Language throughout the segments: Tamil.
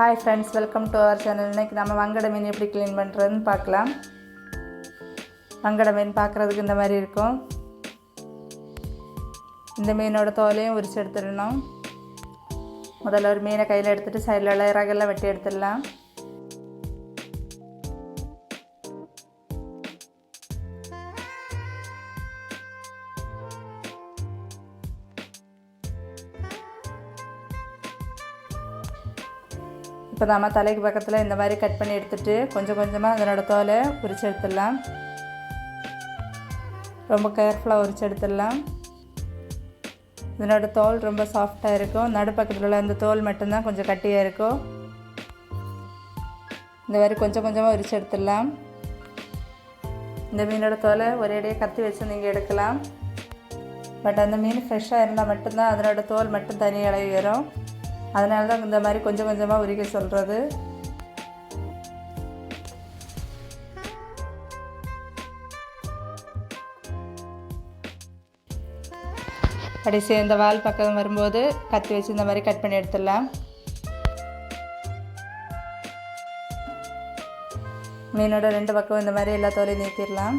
Hi friends welcome to our channel இன்றைக்கி நம்ம வங்கட மீன் எப்படி க்ளீன் பண்ணுறதுன்னு பார்க்கலாம். வங்கட மீன் பார்க்குறதுக்கு இந்த மாதிரி இருக்கும். இந்த மீனோட தோலையும் உரிச்சு எடுத்துடணும். முதல்ல ஒரு மீனை கையில் எடுத்துகிட்டு சைடில் உள்ள இறகெல்லாம் வெட்டி எடுத்துடலாம். இப்போ நம்ம தலைக்கு பக்கத்தில் இந்த மாதிரி கட் பண்ணி எடுத்துகிட்டு கொஞ்சம் கொஞ்சமாக அதனோட தோலை உரிச்சு எடுத்துடலாம். ரொம்ப கேர்ஃபுல்லாக உரிச்சு எடுத்துடலாம். இதனோட தோல் ரொம்ப சாஃப்டாக இருக்கும். நடுப்பக்கத்தில் உள்ள அந்த தோல் மட்டும்தான் கொஞ்சம் கட்டியாக இருக்கும். இந்த மாதிரி கொஞ்சம் கொஞ்சமாக உரிச்சு எடுத்துடலாம். இந்த மீனோட தோலை ஒரேடியாக கத்தி வச்சு நீங்கள் எடுக்கலாம். பட் அந்த மீன் ஃப்ரெஷ்ஷாக இருந்தால் மட்டும்தான் அதனோட தோல் மட்டும் தனி இளவி வரும் அதனால தான் இந்த மாதிரி கொஞ்சம் கொஞ்சமாக உரிக்க சொல்கிறது கடைசி இந்த வால் பக்கம் வரும்போது கத்தி வச்சு இந்த மாதிரி கட் பண்ணி எடுத்துடலாம். மீனோட ரெண்டு பக்கம் இந்த மாதிரி எல்லா தோலையும் நீக்கிடலாம்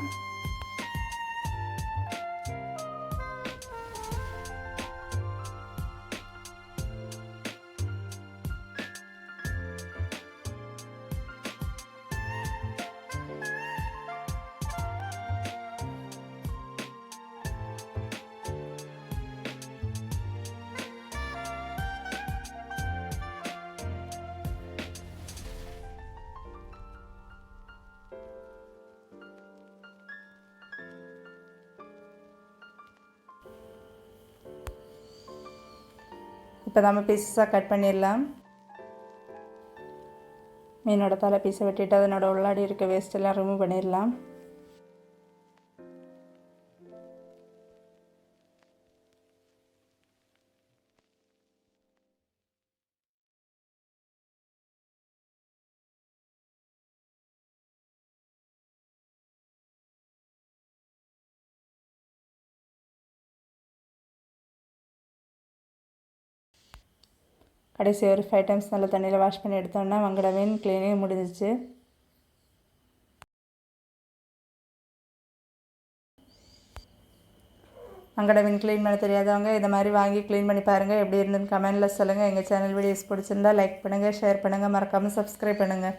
இப்போ நம்ம பீஸஸாக கட் பண்ணிடலாம். மீனோட தலை பீஸை வெட்டிட்டு அதனோட உள்ளாடி இருக்க வேஸ்ட் எல்லாம் ரிமூவ் பண்ணிடலாம். கடைசி ஒரு ஃபைவ் டைம்ஸ் நல்ல தண்ணியில் வாஷ் பண்ணி எடுத்தோன்னா வங்கட மீன் க்ளீனிங் முடிஞ்சிச்சு. வங்கட மீன் க்ளீன் பண்ண தெரியாதவங்க இதை மாதிரி வாங்கி க்ளீன் பண்ணி பாருங்கள் எப்படி இருந்துன்னு கமெண்டில் சொல்லுங்கள் எங்கள் சேனல் வீடியோஸ் பிடிச்சிருந்தா லைக் பண்ணுங்கள் ஷேர் பண்ணுங்கள் மறக்காமல் சப்ஸ்கிரைப் பண்ணுங்கள்